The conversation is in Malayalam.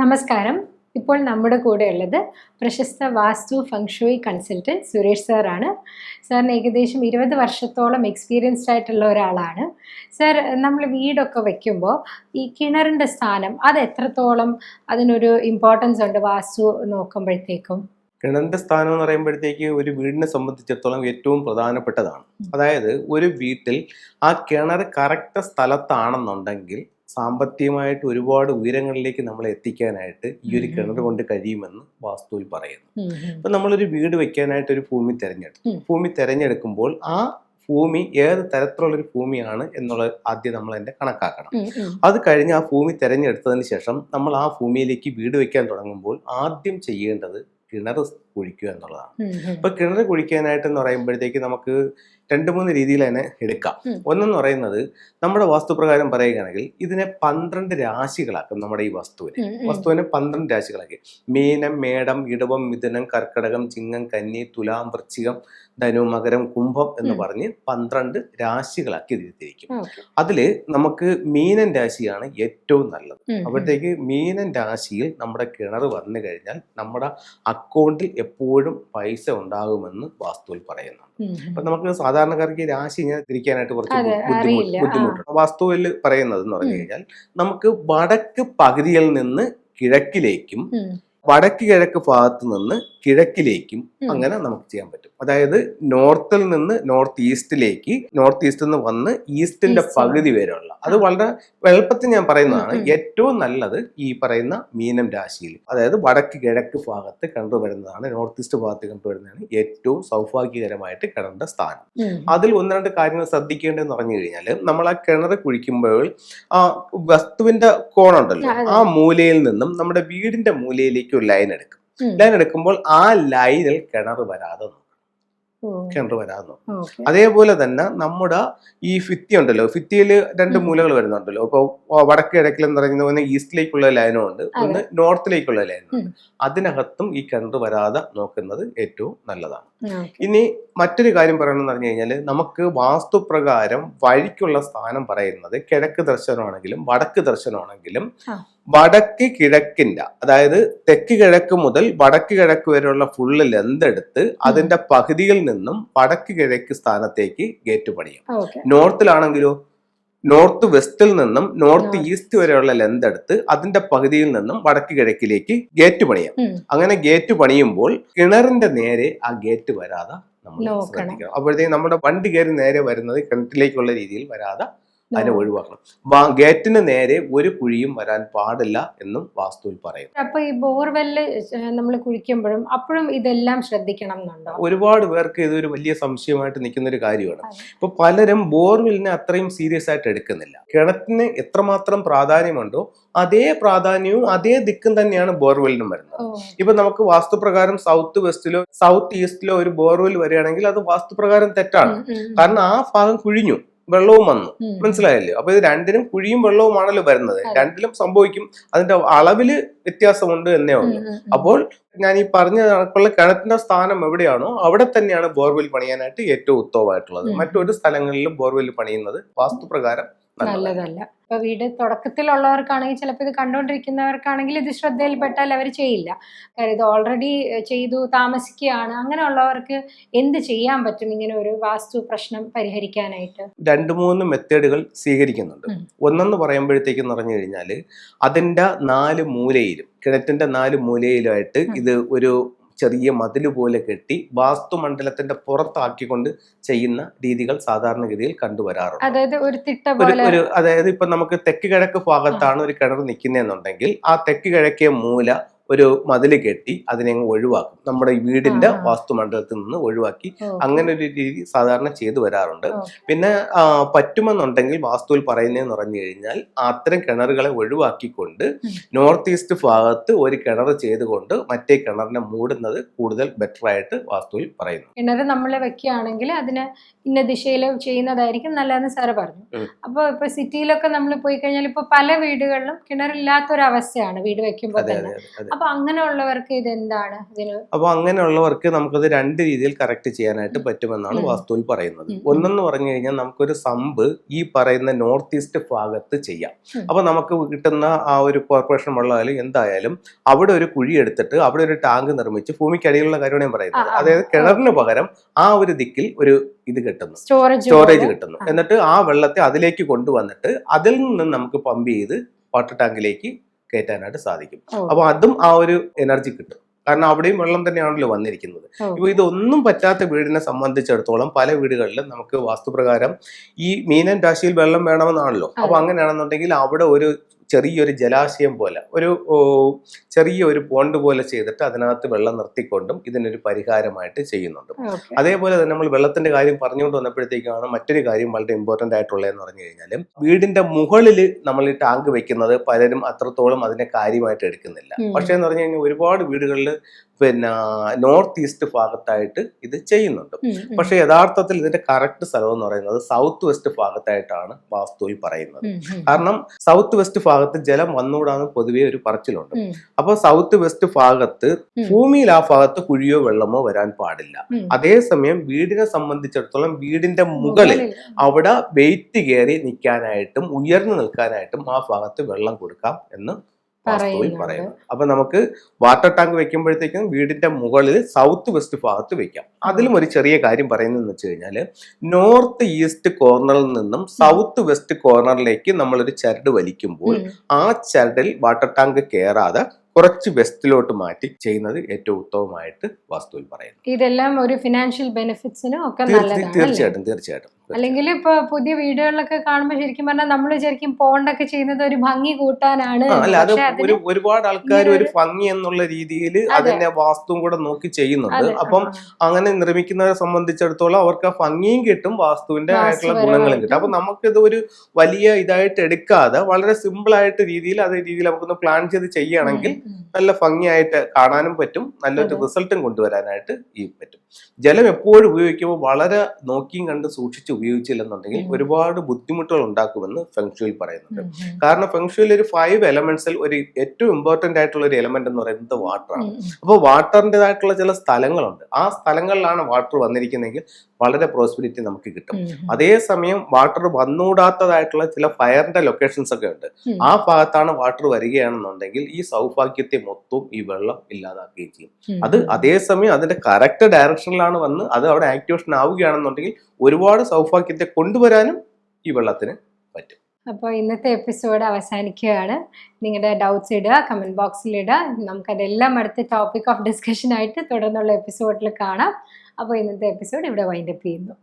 നമസ്കാരം. ഇപ്പോൾ നമ്മുടെ കൂടെ ഉള്ളത് പ്രശസ്ത വാസ്തു ഫങ്ഷോയി കൺസൾട്ടന്റ് സുരേഷ് സാറാണ്. സാറിന് ഏകദേശം ഇരുപത് വർഷത്തോളം എക്സ്പീരിയൻസ്ഡ് ആയിട്ടുള്ള ഒരാളാണ്. സാർ നമ്മൾ വീടൊക്കെ വയ്ക്കുമ്പോൾ ഈ കിണറിന്റെ സ്ഥാനം അത് എത്രത്തോളം അതിനൊരു ഇമ്പോർട്ടൻസ് ഉണ്ട് വാസ്തു നോക്കുമ്പോഴത്തേക്കും? കിണറിന്റെ സ്ഥാനം എന്ന് പറയുമ്പോഴത്തേക്ക് ഒരു വീടിനെ സംബന്ധിച്ചിടത്തോളം ഏറ്റവും പ്രധാനപ്പെട്ടതാണ്. അതായത് ഒരു വീട്ടിൽ ആ കിണർ കറക്റ്റ് സ്ഥലത്താണെന്നുണ്ടെങ്കിൽ സാമ്പത്തികമായിട്ട് ഒരുപാട് ഉയരങ്ങളിലേക്ക് നമ്മളെ എത്തിക്കാനായിട്ട് ഈ ഒരു കിണർ കൊണ്ട് കഴിയുമെന്ന് വാസ്തുവിൽ പറയുന്നു. അപ്പൊ നമ്മളൊരു വീട് വെക്കാനായിട്ട് ഒരു ഭൂമി തിരഞ്ഞെടുത്തു. ഭൂമി തിരഞ്ഞെടുക്കുമ്പോൾ ആ ഭൂമി ഏത് തരത്തിലുള്ളൊരു ഭൂമിയാണ് എന്നുള്ളത് ആദ്യം നമ്മൾ അതിന്റെ കണക്കാക്കണം. അത് കഴിഞ്ഞ് ആ ഭൂമി തിരഞ്ഞെടുത്തതിന് ശേഷം നമ്മൾ ആ ഭൂമിയിലേക്ക് വീട് വെക്കാൻ തുടങ്ങുമ്പോൾ ആദ്യം ചെയ്യേണ്ടത് കിണർ കുഴിക്കുക എന്നുള്ളതാണ്. ഇപ്പൊ കിണർ കുഴിക്കാനായിട്ട് എന്ന് പറയുമ്പോഴത്തേക്ക് നമുക്ക് രണ്ട് മൂന്ന് രീതിയിൽ തന്നെ എടുക്കാം. ഒന്നെന്ന് പറയുന്നത് നമ്മുടെ വാസ്തുപ്രകാരം പറയുകയാണെങ്കിൽ ഇതിനെ പന്ത്രണ്ട് രാശികളാക്കും നമ്മുടെ ഈ വസ്തുവിനെ. വസ്തുവിനെ പന്ത്രണ്ട് രാശികളാക്കി മീനം മേടം ഇടവം മിഥുനം കർക്കടകം ചിങ്ങം കന്നി തുലാം വൃശ്ചികം ധനു മകരം കുംഭം എന്ന്. പറഞ്ഞ് പന്ത്രണ്ട് രാശികളാക്കി തിരിച്ചിരിക്കും അതിൽ അതിൽ നമുക്ക് മീനൻ രാശിയാണ് ഏറ്റവും നല്ലത്. അപ്പോഴത്തേക്ക് മീനൻ രാശിയിൽ നമ്മുടെ കിണർ വന്നു കഴിഞ്ഞാൽ നമ്മുടെ അക്കൗണ്ടിൽ എപ്പോഴും പൈസ ഉണ്ടാകുമെന്ന് വാസ്തുവിൽ പറയുന്നുണ്ട്. അപ്പൊ നമുക്ക് സാധാരണക്കാർക്ക് രാശി ഇങ്ങനെ തിരിക്കാനായിട്ട് കുറച്ച് ബുദ്ധിമുട്ട്. ബുദ്ധിമുട്ടുണ്ട് വാസ്തുവിൽ പറയുന്നത് എന്ന് പറഞ്ഞു കഴിഞ്ഞാൽ നമുക്ക് വടക്ക് പകുതിയിൽ നിന്ന് കിഴക്കിലേക്കും വടക്ക് കിഴക്ക് ഭാഗത്ത് നിന്ന് കിഴക്കിലേക്കും അങ്ങനെ നമുക്ക് ചെയ്യാൻ പറ്റും. അതായത് നോർത്തിൽ നിന്ന് നോർത്ത് ഈസ്റ്റിലേക്ക് നോർത്ത് ഈസ്റ്റിൽ നിന്ന് വന്ന് ഈസ്റ്റിന്റെ. പകുതി വരെയുള്ള. അത് വളരെ എളുപ്പത്തിൽ ഞാൻ പറയുന്നതാണ്. ഏറ്റവും നല്ലത് ഈ പറയുന്ന മീനം രാശിയിൽ. അതായത് വടക്ക് കിഴക്ക് ഭാഗത്ത് കണ്ടുവരുന്നതാണ് നോർത്ത് ഈസ്റ്റ് ഭാഗത്ത് കണ്ടുവരുന്നതാണ് ഏറ്റവും സൗഭാഗ്യകരമായിട്ട് കിണറിന്റെ സ്ഥാനം. അതിൽ ഒന്ന് രണ്ട് കാര്യങ്ങൾ ശ്രദ്ധിക്കേണ്ടതെന്ന് പറഞ്ഞു കഴിഞ്ഞാൽ നമ്മൾ ആ കിണർ കുഴിക്കുമ്പോൾ ആ വസ്തുവിന്റെ കോണുണ്ടല്ലോ. ആ മൂലയിൽ നിന്നും നമ്മുടെ വീടിന്റെ മൂലയിലേക്ക് ഒരു ലൈൻ എടുക്കും. ലൈൻ എടുക്കുമ്പോൾ ആ ലൈനിൽ കിണർ വരാതെ കിണർ വരാതെ നോക്കും. അതേപോലെ തന്നെ നമ്മുടെ ഈ ഫിത്തി ഉണ്ടല്ലോ ഫിത്തിയിൽ രണ്ട് മൂലകൾ വരുന്നുണ്ടല്ലോ. ഇപ്പൊ വടക്ക് കിഴക്കിൽ എന്ന് പറയുന്നത് ഒന്ന് ഈസ്റ്റിലേക്കുള്ള ലൈനും ഉണ്ട് ഒന്ന് നോർത്തിലേക്കുള്ള ലൈനും ഉണ്ട്. അതിനകത്തും ഈ കിണർ വരാതെ നോക്കുന്നത് ഏറ്റവും നല്ലതാണ്. ഇനി മറ്റൊരു കാര്യം പറയണമെന്ന് പറഞ്ഞു കഴിഞ്ഞാൽ നമുക്ക് വാസ്തുപ്രകാരം വഴിക്കുള്ള സ്ഥാനം പറയുന്നത് കിഴക്ക് ദർശനമാണെങ്കിലും വടക്ക് ദർശനമാണെങ്കിലും. വടക്ക് കിഴക്കിന്റെ അതായത് തെക്ക് കിഴക്ക് മുതൽ വടക്ക് കിഴക്ക് വരെയുള്ള ഫുള്ള് ലെന്ത് എടുത്ത് അതിന്റെ പകുതിയിൽ നിന്നും വടക്ക് കിഴക്ക് സ്ഥാനത്തേക്ക് ഗേറ്റ് പണിയും. നോർത്തിലാണെങ്കിലോ നോർത്ത് വെസ്റ്റിൽ നിന്നും നോർത്ത്. ഈസ്റ്റ് വരെയുള്ള ലെന്ത് എടുത്ത് അതിന്റെ പകുതിയിൽ നിന്നും വടക്ക് കിഴക്കിലേക്ക് ഗേറ്റ് പണിയാം. അങ്ങനെ ഗേറ്റ് പണിയുമ്പോൾ കിണറിന്റെ നേരെ ആ ഗേറ്റ് വരാതെ നമ്മൾ ശ്രദ്ധിക്കണം. അപ്പോഴത്തേക്കും നമ്മുടെ വണ്ടി കയറി നേരെ വരുന്നത് കിണറ്റിലേക്കുള്ള രീതിയിൽ വരാതെ അതിനെ. ഒഴിവാക്കണം. വാ- ഗേറ്റിന് നേരെ ഒരു കുഴിയും വരാൻ പാടില്ല എന്നും വാസ്തുവിൽ പറയും അപ്പൊ ഈ ബോർവെല്ല് നമ്മൾ കുഴിക്കുമ്പോഴും അപ്പോഴും ഇതെല്ലാം ശ്രദ്ധിക്കണം എന്നുണ്ടോ? ഒരുപാട് പേർക്ക് ഇതൊരു വലിയ സംശയമായിട്ട് നിൽക്കുന്ന ഒരു കാര്യമാണ്. ഇപ്പൊ പലരും ബോർവെല്ലിനെ അത്രയും സീരിയസ് ആയിട്ട് എടുക്കുന്നില്ല. കിണറ്റിന് എത്രമാത്രം പ്രാധാന്യമുണ്ടോ അതേ പ്രാധാന്യവും അതേ ദിക്കും തന്നെയാണ് ബോർവെല്ലിനും വരുന്നത്. ഇപ്പൊ നമുക്ക് വാസ്തുപ്രകാരം സൗത്ത് വെസ്റ്റിലോ സൗത്ത് ഈസ്റ്റിലോ ഒരു ബോർവെൽ വരികയാണെങ്കിൽ അത് വാസ്തുപ്രകാരം തെറ്റാണ്. കാരണം ആ ഭാഗം കുഴിഞ്ഞു. വെള്ളവും വന്നു. മനസ്സിലായല്ലോ? അപ്പൊ ഇത് രണ്ടിനും കുഴിയും വെള്ളവുമാണല്ലോ വരുന്നത്. രണ്ടിലും സംഭവിക്കും. അതിന്റെ അളവിൽ വ്യത്യാസമുണ്ട് എന്നേ ഉള്ളൂ. അപ്പോൾ ഞാൻ ഈ പറഞ്ഞ കണക്കുള്ള കിണറ്റിന്റെ സ്ഥാനം എവിടെയാണോ അവിടെ തന്നെയാണ് ബോർവെൽ പണിയാനായിട്ട് ഏറ്റവും ഉത്തമമായിട്ടുള്ളത്. മറ്റൊരു സ്ഥലങ്ങളിലും ബോർവെൽ പണിയുന്നത് വാസ്തുപ്രകാരം നല്ലതല്ല. ഇപ്പൊ വീട് തുടക്കത്തിലുള്ളവർക്കാണെങ്കിൽ ചിലപ്പോൾ ഇത് കണ്ടുകൊണ്ടിരിക്കുന്നവർക്കാണെങ്കിൽ ഇത് ശ്രദ്ധയിൽപ്പെട്ടാൽ അവർ ചെയ്യില്ല. കാര്യം ഇത് ഓൾറെഡി ചെയ്തു താമസിക്കുകയാണ്. അങ്ങനെയുള്ളവർക്ക് എന്ത് ചെയ്യാൻ പറ്റും ഇങ്ങനെ ഒരു വാസ്തു പ്രശ്നം പരിഹരിക്കാനായിട്ട്? രണ്ട് മൂന്ന് മെത്തേഡുകൾ സ്വീകരിക്കുന്നുണ്ട്. ഒന്നെന്ന് പറയുമ്പോഴത്തേക്കെന്ന് പറഞ്ഞു കഴിഞ്ഞാൽ അതിന്റെ നാല് മൂലയിലും കിണറ്റിന്റെ നാല് മൂലയിലായിട്ട് ഇത് ഒരു ചെറിയ മതിൽ പോലെ കെട്ടി വാസ്തുമണ്ഡലത്തിന്റെ പുറത്താക്കിക്കൊണ്ട് ചെയ്യുന്ന രീതികൾ സാധാരണഗതിയിൽ കണ്ടുവരാറുണ്ട്. അതായത് ഒരു തിട്ട ഒരു അതായത് ഇപ്പൊ നമുക്ക് തെക്ക് കിഴക്ക് ഭാഗത്താണ് ഒരു കിണർ നിൽക്കുന്നതെന്നുണ്ടെങ്കിൽ ആ തെക്ക് കിഴക്കേ മൂല ഒരു മതിൽ കെട്ടി അതിനെ ഒഴിവാക്കും. നമ്മുടെ ഈ വീടിന്റെ വാസ്തു മണ്ഡലത്തിൽ വാസ്തുമണ്ഡലത്തിൽ നിന്ന് ഒഴിവാക്കി അങ്ങനെ ഒരു രീതി സാധാരണ ചെയ്തു വരാറുണ്ട്. പിന്നെ പറ്റുമെന്നുണ്ടെങ്കിൽ വാസ്തുവിൽ പറയുന്നതെന്ന് പറഞ്ഞു കഴിഞ്ഞാൽ അത്തരം കിണറുകളെ ഒഴിവാക്കിക്കൊണ്ട്. നോർത്ത് ഈസ്റ്റ് ഭാഗത്ത് ഒരു കിണർ ചെയ്തുകൊണ്ട് മറ്റേ കിണറിനെ മൂടുന്നത് കൂടുതൽ ബെറ്റർ ആയിട്ട് വാസ്തുവിൽ പറയുന്നു. കിണർ നമ്മൾ വെക്കുകയാണെങ്കിൽ അതിന് ഇന്ന ദിശയിൽ ചെയ്യുന്നതായിരിക്കും നല്ലതെന്ന് സാറ് പറഞ്ഞു. അപ്പൊ അപ്പോൾ ഇപ്പൊ സിറ്റിയിലൊക്കെ നമ്മൾ പോയി കഴിഞ്ഞാൽ ഇപ്പൊ പല വീടുകളിലും കിണറില്ലാത്തൊരവസ്ഥയാണ് വീട് വെക്കുമ്പോൾ തന്നെ. അപ്പൊ അങ്ങനെയുള്ളവർക്ക് ഇത് എന്താണ് അപ്പൊ അങ്ങനെയുള്ളവർക്ക് നമുക്കത് രണ്ട് രീതിയിൽ കറക്റ്റ് ചെയ്യാനായിട്ട് പറ്റുമെന്നാണ്. വാസ്തുവിൽ പറയുന്നത്. ഒന്നെന്ന് പറഞ്ഞു കഴിഞ്ഞാൽ നമുക്കൊരു സമ്പ് ഈ പറയുന്ന നോർത്ത് ഈസ്റ്റ് ഭാഗത്ത് ചെയ്യാം. അപ്പൊ നമുക്ക് കിട്ടുന്ന ആ ഒരു കോർപ്പറേഷൻ വെള്ളമായാലും എന്തായാലും അവിടെ ഒരു കുഴി എടുത്തിട്ട് അവിടെ ഒരു ടാങ്ക് നിർമ്മിച്ച് ഭൂമിക്കടിയിലുള്ള കാര്യമാണ് ഞാൻ പറയുന്നത്. അതായത് കിണറിന് പകരം ആ ഒരു ദിക്കിൽ ഒരു ഇത് കിട്ടുന്നു. സ്റ്റോറേജ് സ്റ്റോറേജ് കിട്ടുന്നു. എന്നിട്ട് ആ വെള്ളത്തെ അതിലേക്ക് കൊണ്ടുവന്നിട്ട് അതിൽ നിന്ന് നമുക്ക് പമ്പ് ചെയ്ത് വാട്ടർ ടാങ്കിലേക്ക് കയറ്റാനായിട്ട് സാധിക്കും. അപ്പൊ അതും ആ ഒരു എനർജി കിട്ടും. കാരണം അവിടെയും വെള്ളം തന്നെയാണല്ലോ വന്നിരിക്കുന്നത്. ഇപ്പൊ ഇതൊന്നും പറ്റാത്ത വീടിനെ സംബന്ധിച്ചിടത്തോളം പല വീടുകളിലും നമുക്ക് വാസ്തുപ്രകാരം ഈ മീനൻ രാശിയിൽ വെള്ളം വേണമെന്നാണല്ലോ. അപ്പൊ അങ്ങനെയാണെന്നുണ്ടെങ്കിൽ അവിടെ ഒരു ചെറിയൊരു ജലാശയം പോലെ ഒരു ചെറിയ ഒരു പോണ്ട് പോലെ ചെയ്തിട്ട് അതിനകത്ത് വെള്ളം നിർത്തിക്കൊണ്ടും ഇതിനൊരു പരിഹാരമായിട്ട് ചെയ്യുന്നുണ്ട്. അതേപോലെ തന്നെ നമ്മൾ വെള്ളത്തിന്റെ കാര്യം പറഞ്ഞുകൊണ്ട് വന്നപ്പോഴത്തേക്കാണ് മറ്റൊരു കാര്യം വളരെ ഇമ്പോർട്ടന്റ് ആയിട്ടുള്ളതെന്ന് പറഞ്ഞു കഴിഞ്ഞാൽ വീടിന്റെ മുകളിൽ നമ്മൾ ഈ ടാങ്ക് വെക്കുന്നത് പലരും അത്രത്തോളം അതിനെ കാര്യമായിട്ട് എടുക്കുന്നില്ല. പക്ഷേ എന്ന് പറഞ്ഞു കഴിഞ്ഞാൽ ഒരുപാട് വീടുകളിൽ പിന്നെ നോർത്ത് ഈസ്റ്റ് ഭാഗത്തായിട്ട് ഇത് ചെയ്യുന്നുണ്ട്. പക്ഷെ യഥാർത്ഥത്തിൽ ഇതിന്റെ കറക്റ്റ് സ്ഥലം എന്ന് പറയുന്നത് സൗത്ത് വെസ്റ്റ് ഭാഗത്തായിട്ടാണ് വാസ്തുവിൽ പറയുന്നത്. കാരണം സൗത്ത് വെസ്റ്റ് ഭാഗത്ത് ജലം വന്നുകൂടാന്ന് പൊതുവേ ഒരു പറച്ചിലുണ്ട്. അപ്പൊ സൗത്ത് വെസ്റ്റ് ഭാഗത്ത് ഭൂമിയിൽ ആ ഭാഗത്ത് കുഴിയോ വെള്ളമോ വരാൻ പാടില്ല. അതേസമയം വീടിനെ സംബന്ധിച്ചിടത്തോളം വീടിന്റെ മുകളിൽ അവിടെ വെയിറ്റ് കയറി നിൽക്കാനായിട്ടും ഉയർന്നു നിൽക്കാനായിട്ടും ആ ഭാഗത്ത് വെള്ളം കൊടുക്കാം എന്ന് വാസ്തുവിൽ പറയുന്നത്. പറയുന്നു അപ്പൊ നമുക്ക് വാട്ടർ ടാങ്ക് വെക്കുമ്പോഴത്തേക്കും വീടിന്റെ മുകളിൽ സൗത്ത് വെസ്റ്റ് ഭാഗത്ത് വെക്കാം. അതിലും ഒരു ചെറിയ കാര്യം പറയുന്നതെന്ന് വെച്ച് കഴിഞ്ഞാൽ നോർത്ത് ഈസ്റ്റ് കോർണറിൽ നിന്നും സൗത്ത് വെസ്റ്റ് കോർണറിലേക്ക് നമ്മളൊരു ചരട് വലിക്കുമ്പോൾ ആ ചരടിൽ വാട്ടർ ടാങ്ക് കയറാതെ കുറച്ച് വെസ്റ്റിലോട്ട് മാറ്റി ചെയ്യുന്നത് ഏറ്റവും ഉത്തമമായിട്ട് വാസ്തുവിൽ പറയുന്നു. ഇതെല്ലാം ഒരു ഫിനാൻഷ്യൽ ബെനിഫിറ്റ്സിനും ഒക്കെ തീർച്ചയായിട്ടും തീർച്ചയായിട്ടും. അല്ലെങ്കിൽ ഇപ്പൊ പുതിയ വീടുകളിലൊക്കെ കാണുമ്പോൾ ശരിക്കും പറഞ്ഞാൽ നമ്മൾ ശരിക്കും പോണ്ടൊക്കെ ചെയ്യുന്നത് ഒരു ഭംഗി കൂട്ടാനാണ്. അല്ല അത് ഒരു ഒരുപാട് ആൾക്കാർ ഒരു ഭംഗി എന്നുള്ള രീതിയിൽ അതെ. അതിന്റെ വാസ്തുവും കൂടെ നോക്കി ചെയ്യുന്നുണ്ട്. അപ്പം അങ്ങനെ നിർമ്മിക്കുന്നവരെ സംബന്ധിച്ചിടത്തോളം അവർക്ക് ആ ഭംഗിയും കിട്ടും വാസ്തുവിന്റെ ആയിട്ടുള്ള ഗുണങ്ങളും കിട്ടും. അപ്പൊ നമുക്കിത് ഒരു വലിയ ഇതായിട്ട് എടുക്കാതെ വളരെ സിമ്പിൾ ആയിട്ട് രീതിയിൽ അതേ രീതിയിൽ നമുക്കൊന്ന് പ്ലാൻ ചെയ്ത് ചെയ്യുകയാണെങ്കിൽ. നല്ല ഭംഗിയായിട്ട് കാണാനും പറ്റും. നല്ലൊരു റിസൾട്ടും കൊണ്ടുവരാനായിട്ട് ഈ പറ്റും. ജലം എപ്പോഴും ഉപയോഗിക്കുമ്പോൾ വളരെ നോക്കിയും കണ്ട് സൂക്ഷിച്ച് ഉപയോഗിച്ചില്ലെന്നുണ്ടെങ്കിൽ ഒരുപാട് ബുദ്ധിമുട്ടുകൾ ഉണ്ടാക്കുമെന്ന് ഫെങ്ഷുയിൽ പറയുന്നുണ്ട്. കാരണം ഫെങ്ഷുയിൽ ഒരു ഫൈവ് എലമെന്റ്സിൽ ഒരു ഏറ്റവും ഇമ്പോർട്ടന്റ് ആയിട്ടുള്ള ഒരു എലമെന്റ് എന്ന് പറയുന്നത് വാട്ടറാണ്. അപ്പോൾ വാട്ടറിന്റെതായിട്ടുള്ള ചില സ്ഥലങ്ങളുണ്ട്. ആ സ്ഥലങ്ങളിലാണ് വാട്ടർ വന്നിരിക്കുന്നതെങ്കിൽ വളരെ പ്രോസ്പിരിറ്റി നമുക്ക് കിട്ടും. അതേസമയം വാട്ടർ വന്നുകൂടാത്തതായിട്ടുള്ള ചില ഫയറിന്റെ ലൊക്കേഷൻസ് ഒക്കെ ഉണ്ട്. ആ ഭാഗത്താണ് വാട്ടർ വരികയാണെന്നുണ്ടെങ്കിൽ ഈ സൗഭാഗ്യത്തെ മൊത്തം ഈ വെള്ളം ഇല്ലാതാക്കുകയും ചെയ്യും. അത് അതേസമയം അതിന്റെ കറക്റ്റ് ഡയറക്ഷനിലാണ് വന്ന് അത് അവിടെ ആക്ടിവേഷൻ ആവുകയാണെന്നുണ്ടെങ്കിൽ ഒരുപാട് സൗഭാഗ്യത്തെ കൊണ്ടുവരാനും ഈ വെള്ളത്തിന് പറ്റും. അപ്പോൾ ഇന്നത്തെ എപ്പിസോഡ് അവസാനിക്കുകയാണ്. നിങ്ങളുടെ ഡൗട്ട്സ് ഇടുക കമന്റ് ബോക്സിൽ ഇടുക. നമുക്കതെല്ലാം അടുത്ത ടോപ്പിക് ഓഫ് ഡിസ്കഷൻ ആയിട്ട് തുടർന്നുള്ള എപ്പിസോഡിൽ കാണാം. അപ്പോൾ ഇന്നത്തെ എപ്പിസോഡ് ഇവിടെ വൈൻഡപ്പ് ചെയ്യുന്നു.